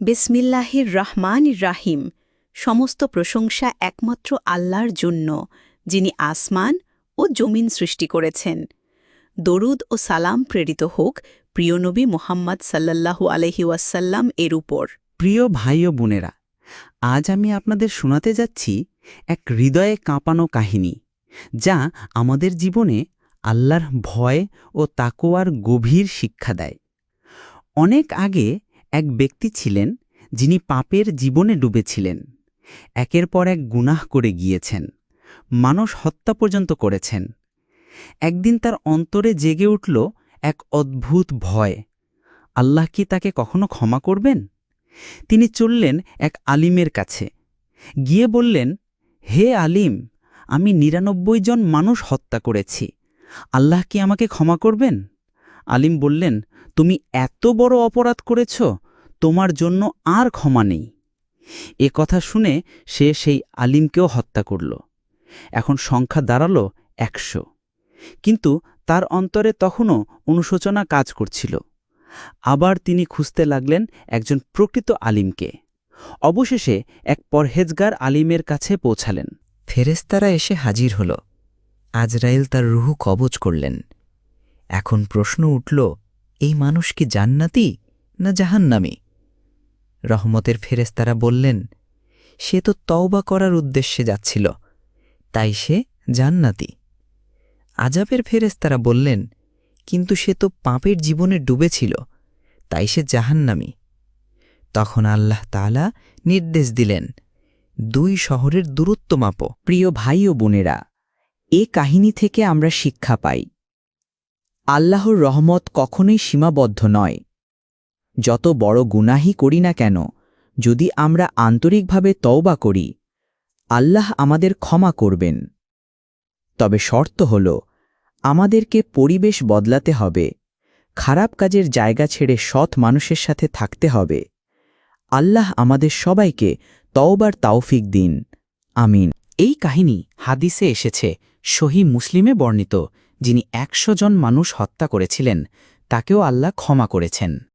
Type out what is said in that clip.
বিসমিল্লাহির রহমানির রাহিম সমস্ত প্রশংসা একমাত্র আল্লাহর জন্য, যিনি আসমান ও জমিন সৃষ্টি করেছেন। দরুদ ও সালাম প্রেরিত হোক প্রিয় নবী মোহাম্মদ সাল্লাল্লাহু আলহি ওয়াসাল্লাম এর উপর। প্রিয় ভাই ও বোনেরা, আজ আমি আপনাদের শোনাতে যাচ্ছি এক হৃদয়ে কাঁপানো কাহিনী, যা আমাদের জীবনে আল্লাহর ভয় ও তাকোয়ার গভীর শিক্ষা দেয়। অনেক আগে এক ব্যক্তি ছিলেন যিনি পাপের জীবনে ডুবেছিলেন। একের পর এক গুনাহ করে গিয়েছেন। মানুষ হত্যা পর্যন্ত করেছেন। একদিন তার অন্তরে জেগে উঠল এক অদ্ভুত ভয়। আল্লাহ কি তাকে কখনো ক্ষমা করবেন? তিনি চললেন এক আলিমের কাছে। গিয়ে বললেন, হে আলিম, আমি নিরানব্বই জন মানুষ হত্যা করেছি। আল্লাহ কি আমাকে ক্ষমা করবেন? আলিম বললেন তুমি এত বড় অপরাধ করেছ, তোমার জন্য আর ক্ষমা নেই। এ কথা শুনে সে সেই আলিমকেও হত্যা করল। এখন সংখ্যা দাঁড়াল একশো। কিন্তু তার অন্তরে তখনও অনুশোচনা কাজ করছিল। আবার তিনি খুঁজতে লাগলেন একজন প্রকৃত আলিমকে। অবশেষে এক পরহেজগার আলিমের কাছে পৌঁছালেন। ফেরেস্তারা এসে হাজির হল। আজরাইল তার রুহু কবজ করলেন। এখন প্রশ্ন উঠল এই মানুষ কি জান্নাতি না জাহান্নামি? রহমতের ফেরেস্তারা বললেন, সে তো তওবা করার উদ্দেশ্যে যাচ্ছিল, তাই সে জান্নাতি। আজাবের ফেরেস্তারা বললেন, কিন্তু সে তো পাপের জীবনে ডুবেছিল, তাই সে জাহান্নামি। তখন আল্লাহ তাআলা নির্দেশ দিলেন, দুই শহরের দূরত্ব মাপো। প্রিয় ভাই ও বোনেরা, এ কাহিনী থেকে আমরা শিক্ষা পাই। আল্লাহর রহমত কখনোই সীমাবদ্ধ নয়। যত বড় গুনাহি করি না কেন, যদি আমরা আন্তরিকভাবে তওবা করি, আল্লাহ আমাদের ক্ষমা করবেন। তবে শর্ত হল, আমাদেরকে পরিবেশ বদলাতে হবে, খারাপ কাজের জায়গা ছেড়ে সৎ মানুষের সাথে থাকতে হবে। আল্লাহ আমাদের সবাইকে তওবার তাওফিক দিন। আমিন। এই কাহিনী হাদিসে এসেছে সহি মুসলিমে বর্ণিত। যিনি একশো জন মানুষ হত্যা করেছিলেন তাকেও আল্লাহ ক্ষমা করেছেন।